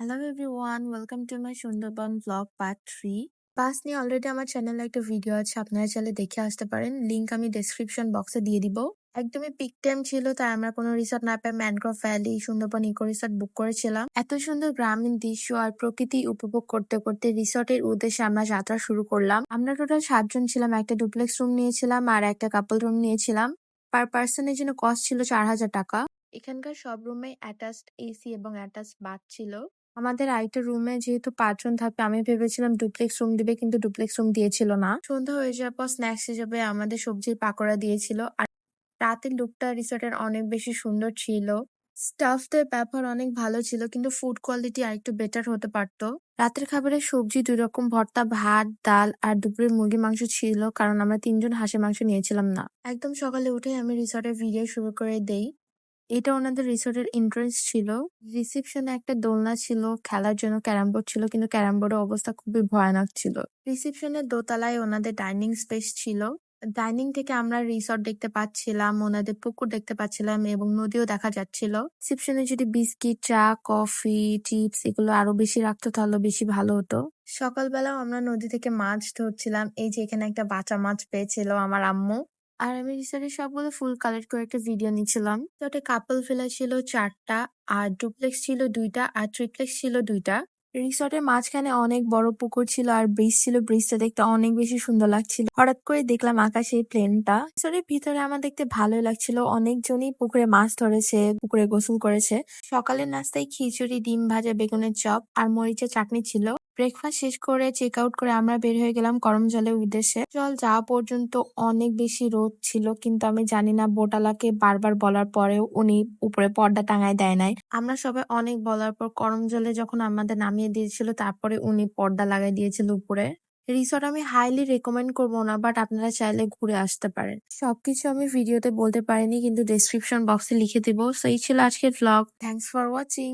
Hello everyone welcome to my Sundarban blog part three bus নিয়ে already আমার চ্যানেলে একটা ভিডিও আছে, আপনারা চাইলে দেখে আসতে পারেন। লিঙ্ক আমি ডেসক্রিপশন বক্সে দিয়ে দিব। একদমই পিক টাইম ছিল, তাই আমরা কোনো রিসর্ট না পেয়ে mangrove valley Sundarban eco resort book করেছিলাম। এত সুন্দর গ্রামীণ দৃশ্য আর প্রকৃতি উপভোগ করতে করতে রিসর্টের উদ্দেশ্যে আমরা যাত্রা শুরু করলাম। আমরা টোটাল সাতজন ছিলাম, একটা ডুপ্লেক্স রুম নিয়েছিলাম আর একটা কাপল রুম নিয়েছিলাম। পার পার্সনের জন্য কস্ট ছিল চার হাজার টাকা। এখানকার সব রুমে অ্যাটাচড এসি এবং অ্যাটাচড বাথ ছিল। আমাদের আরেকটা রুমে যেহেতু পাঁচজন থাকবে, আমি ভেবেছিলাম ডুপ্লেক্স রুম দিবে, কিন্তু ডুপ্লেক্স রুম দিয়েছিল না। সন্ধ্যা হয়ে যাওয়ার পর স্ন্যাক্স হিসেবে আমাদের সবজির পাকোড়া দিয়েছিল। আর রাতের লুকটা রিসোর্টের অনেক বেশি সুন্দর ছিল। স্টাফদের ব্যবহার অনেক ভালো ছিল, কিন্তু ফুড কোয়ালিটি আরেকটু বেটার হতে পারতো। রাতের খাবারে সবজি দুই রকম ভর্তা, ভাত, ডাল আর দুপুরে মুরগি মাংস ছিল, কারণ আমরা তিনজন হাঁসের মাংস নিয়েছিলাম না। একদম সকালে উঠে আমি রিসর্টের ভিডিও শুরু করে দেই। এটা ওনাদের রিসোর্টের এন্ট্রান্স ছিল। রিসেপশনে একটা দোলনা ছিল, খেলার জন্য ক্যারাম বোর্ড ছিল, কিন্তু ক্যারাম বোর্ডের অবস্থা খুবই ভয়ানক ছিল। রিসেপশনের দোতলায় ওনাদের ডাইনিং স্পেস ছিল। ডাইনিং থেকে আমরা রিসর্ট দেখতে পাচ্ছিলাম, ওনাদের পুকুর দেখতে পাচ্ছিলাম এবং নদীও দেখা যাচ্ছিল। রিসেপশনে যদি বিস্কিট, চা, কফি, চিপস এগুলো আরও বেশি রাখতো তাহলে বেশি ভালো হতো। সকালবেলাও আমরা নদী থেকে মাছ ধরছিলাম। এই যে এখানে একটা বাঁচা মাছ পেয়েছিল আমার আম্মু। আর আমি রিসেন্টলি সবগুলো ফুল কালেক্ট করে একটা ভিডিও নিয়েছিলাম। তো একটা কাপল ভিলা ছিল চারটা, আর ডুপ্লেক্স ছিল দুইটা, আর ট্রিপ্লেক্স ছিল দুইটা। রিসর্টের মাঝখানে অনেক বড় পুকুর ছিল, আর ব্রিজ ছিল। ব্রিজটা দেখতে অনেক বেশি সুন্দর লাগছিল। হঠাৎ করে দেখলাম আকাশে প্লেনটা রিসর্টের ভিতরে আমার দেখতে ভালোই লাগছিল। অনেকজনই পুকুরে মাছ ধরেছে, পুকুরে গোসল করেছে। সকালের নাস্তায় খিচুড়ি, ডিম ভাজা, বেগুনের চপ, আর মরিচের চাটনি ছিল। ব্রেকফাস্ট শেষ করে চেক আউট করে আমরা বের হয়ে গেলাম করম করমজলের উদ্দেশ্যে। জল যাওয়া পর্যন্ত অনেক বেশি রোদ ছিল, কিন্তু আমি জানি না বোটালাকে বারবার বলার পরেও উনি উপরে পর্দা টাঙায় দেয় নাই। আমরা সবাই অনেক বলার পর করমজলে যখন আমাদের নামিয়ে দিয়েছিল, তারপরে উনি পর্দা লাগাই দিয়েছিল উপরে। রিসর্ট আমি হাইলি রেকমেন্ড করব না বাট আপনারা চাইলে ঘুরে আসতে পারেন। সবকিছু আমি ভিডিওতে বলতে পারিনি, কিন্তু ডেসক্রিপশন বক্সে লিখে দিব। সো এই ছিল আজকের ভ্লগ থ্যাংকস ফর ওয়াচিং